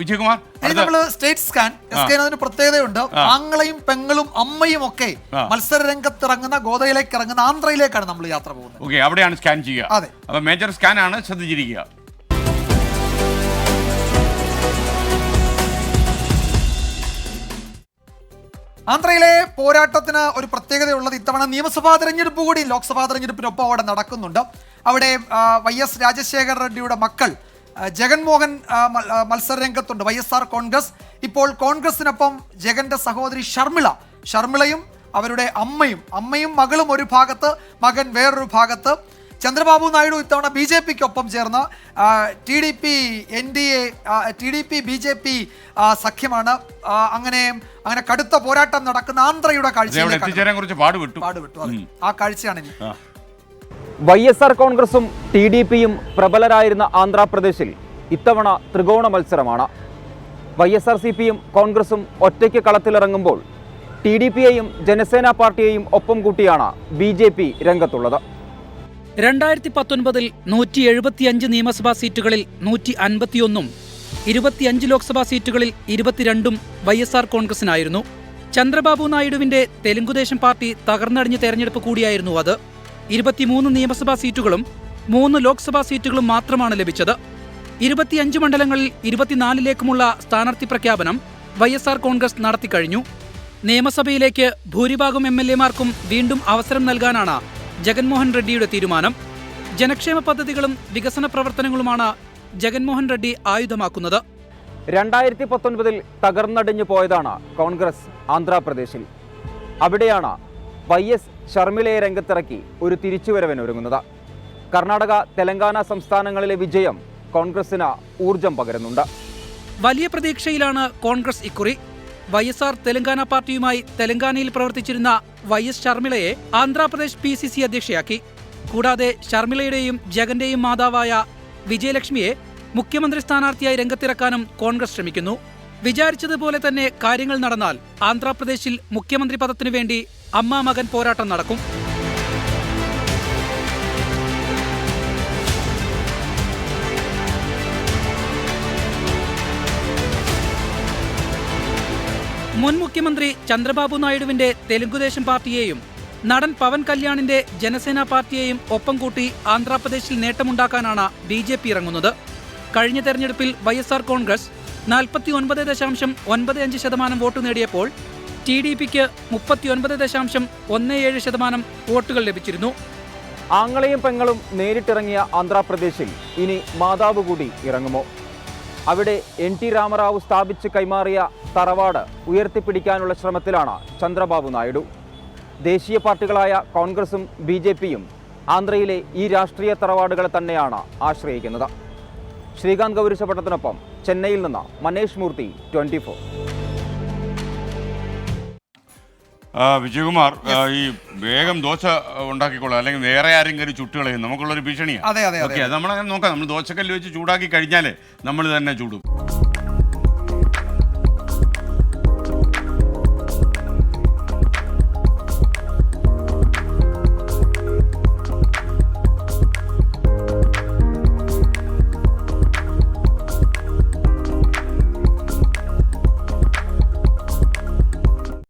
വിജയകുമാർ നമ്മൾ state scan scan അതിന് പ്രത്യേകതയുണ്ട്. ആങ്ങളെയും പെങ്ങളും അമ്മയും ഒക്കെ. മത്സര രംഗത്ത് ഇറങ്ങുന്ന ഗോതയിലേക്ക് ഇറങ്ങുന്ന ആന്ധ്രയിലേക്കാണ് നമ്മൾ യാത്ര പോകുന്നത്. ഓക്കെ അവിടെയാണ് സ്കാൻ ചെയ്യുക. അതെ. അപ്പൊ മേജർ സ്കാൻ ആണ് ശ്രദ്ധിച്ചിരിക്കുക. ആന്ധ്രയിലെ പോരാട്ടത്തിന് ഒരു പ്രത്യേകതയുള്ളത് ഇത്തവണ നിയമസഭാ തെരഞ്ഞെടുപ്പ് കൂടി ലോക്സഭാ തെരഞ്ഞെടുപ്പിനൊപ്പം അവിടെ നടക്കുന്നുണ്ട്. അവിടെ വൈ എസ് രാജശേഖര റെഡ്ഡിയുടെ മക്കൾ ജഗൻമോഹൻ മത്സര രംഗത്തുണ്ട് വൈ എസ് ആർ കോൺഗ്രസ്. ഇപ്പോൾ കോൺഗ്രസിനൊപ്പം ജഗന്റെ സഹോദരി ഷർമിള. ഷർമിളയും അവരുടെ അമ്മയും അമ്മയും മകളും ഒരു ഭാഗത്ത് മകൻ വേറൊരു ഭാഗത്ത്. ചന്ദ്രബാബു നായിഡു ഇത്തവണ ബി ജെ പിക്കൊപ്പം ചേർന്ന് T D P N D A T D P B J P സഖ്യമാണ്. അങ്ങനെ അങ്ങനെ കടുത്ത പോരാട്ടം നടക്കുന്ന ആന്ധ്രയുടെ കാഴ്ച പാടുപെട്ടു. ആ കാഴ്ചയാണ് ഇനി. വൈ എസ് ആർ കോൺഗ്രസും ടി ഡി പിയും പ്രബലരായിരുന്ന ആന്ധ്രാപ്രദേശിൽ ഇത്തവണ ത്രികോണ മത്സരമാണ്. വൈ എസ് ആർ സി പിയും കോൺഗ്രസും ഒറ്റയ്ക്ക് കളത്തിലിറങ്ങുമ്പോൾ ടി ഡി പിയെയും ജനസേന പാർട്ടിയെയും ഒപ്പം കൂട്ടിയാണ് ബി ജെ പി രംഗത്തുള്ളത്. രണ്ടായിരത്തി പത്തൊൻപതിൽ നൂറ്റി എഴുപത്തിയഞ്ച് നിയമസഭാ സീറ്റുകളിൽ നൂറ്റി അൻപത്തിയൊന്നും ഇരുപത്തിയഞ്ച് ലോക്സഭാ സീറ്റുകളിൽ ഇരുപത്തിരണ്ടും വൈ എസ് ആർ കോൺഗ്രസിനായിരുന്നു. ചന്ദ്രബാബു നായിഡുവിന്റെ തെലുങ്കുദേശം പാർട്ടി തകർന്നടിഞ്ഞ തെരഞ്ഞെടുപ്പ് കൂടിയായിരുന്നു അത്. ഇരുപത്തിമൂന്ന് നിയമസഭാ സീറ്റുകളും മൂന്ന് ലോക്സഭാ സീറ്റുകളും മാത്രമാണ് ലഭിച്ചത്. ഇരുപത്തിയഞ്ച് മണ്ഡലങ്ങളിൽ ഇരുപത്തിനാലിലേക്കുമുള്ള സ്ഥാനാർത്ഥി പ്രഖ്യാപനം വൈ എസ് ആർ കോൺഗ്രസ് നടത്തിക്കഴിഞ്ഞു നിയമസഭയിലേക്ക് ഭൂരിഭാഗം എം എൽ എമാർക്കും വീണ്ടും അവസരം നൽകാനാണ് ജഗൻമോഹൻ റെഡ്ഡിയുടെ തീരുമാനം. ജനക്ഷേമ പദ്ധതികളും വികസന പ്രവർത്തനങ്ങളുമാണ് ജഗൻമോഹൻ റെഡ്ഡി ആയുധമാക്കുന്നത്. രണ്ടായിരത്തി പത്തൊൻപതിൽ തകർന്നടിഞ്ഞു പോയതാണ് കോൺഗ്രസ് ആന്ധ്രാപ്രദേശിൽ. അവിടെയാണ് വൈ എസ് ഷർമിളയെ രംഗത്തിറക്കി ഒരു തിരിച്ചുവരവിനൊരുങ്ങുന്നത് കർണാടക തെലങ്കാന സംസ്ഥാനങ്ങളിലെ വിജയം കോൺഗ്രസിന് ഊർജം പകരുന്നുണ്ട്. വലിയ പ്രതീക്ഷയിലാണ് കോൺഗ്രസ് ഇക്കുറി. വൈ എസ് ആർ തെലങ്കാന പാർട്ടിയുമായി തെലങ്കാനയിൽ പ്രവർത്തിച്ചിരുന്ന വൈ എസ് ഷർമിളയെ ആന്ധ്രാപ്രദേശ് പി സി സി അധ്യക്ഷയാക്കി. കൂടാതെ ഷർമിളയുടെയും ജഗന്റെയും മാതാവായ വിജയലക്ഷ്മിയെ മുഖ്യമന്ത്രി സ്ഥാനാർത്ഥിയായി രംഗത്തിറക്കാനും കോൺഗ്രസ് ശ്രമിക്കുന്നു. വിചാരിച്ചതുപോലെ തന്നെ കാര്യങ്ങൾ നടന്നാൽ ആന്ധ്രാപ്രദേശിൽ മുഖ്യമന്ത്രി പദത്തിനു വേണ്ടി അമ്മ മകൻ പോരാട്ടം നടക്കും. മുൻ മുഖ്യമന്ത്രി ചന്ദ്രബാബു നായിഡുവിന്റെ തെലുങ്കുദേശം പാർട്ടിയെയും നടൻ പവൻ കല്യാണിന്റെ ജനസേന പാർട്ടിയെയും ഒപ്പം കൂട്ടി ആന്ധ്രാപ്രദേശിൽ നേട്ടമുണ്ടാക്കാനാണ് ബി ഇറങ്ങുന്നത്. കഴിഞ്ഞ തെരഞ്ഞെടുപ്പിൽ വൈഎസ്ആർ കോൺഗ്രസ് നാൽപ്പത്തി ഒൻപത് ദശാംശം ഒൻപത് അഞ്ച് ശതമാനം വോട്ട് നേടിയപ്പോൾ ടി ഡി പിക്ക് മുപ്പത്തിയൊൻപത് ദശാംശം ഒന്ന് ഏഴ് ശതമാനം വോട്ടുകൾ ലഭിച്ചിരുന്നു. ആങ്ങളെയും പെങ്ങളും നേരിട്ടിറങ്ങിയ ആന്ധ്രാപ്രദേശിൽ ഇനി മാതാവ് കൂടി ഇറങ്ങുമോ? അവിടെ എൻ ടി രാമറാവു സ്ഥാപിച്ച് കൈമാറിയ തറവാട് ഉയർത്തിപ്പിടിക്കാനുള്ള ശ്രമത്തിലാണ് ചന്ദ്രബാബു നായിഡു. ദേശീയ പാർട്ടികളായ കോൺഗ്രസും ബി ആന്ധ്രയിലെ ഈ രാഷ്ട്രീയ തറവാടുകളെ തന്നെയാണ് ആശ്രയിക്കുന്നത്. ശ്രീകാന്ത് ഗൗരിശപട്ടത്തിനൊപ്പം ചെന്നൈയിൽ നിന്ന് മനേഷ് മൂർത്തി ട്വന്റി ഫോർ. ആ, വിജയകുമാർ ഈ വേഗം ദോശ ഉണ്ടാക്കിക്കോളാം അല്ലെങ്കിൽ വേറെ ആരെങ്കിലും കയറി ചുട്ടുകളയും നമുക്കുള്ളൊരു ഭീഷണിയാണ് അതെ, അതെ, അതെ. ഓക്കെ അത്. നമ്മളങ്ങനെ നോക്കാം. നമ്മൾ ദോശക്കല്ല് വെച്ച് ചൂടാക്കി കഴിഞ്ഞാൽ നമ്മൾ തന്നെ ചൂടും.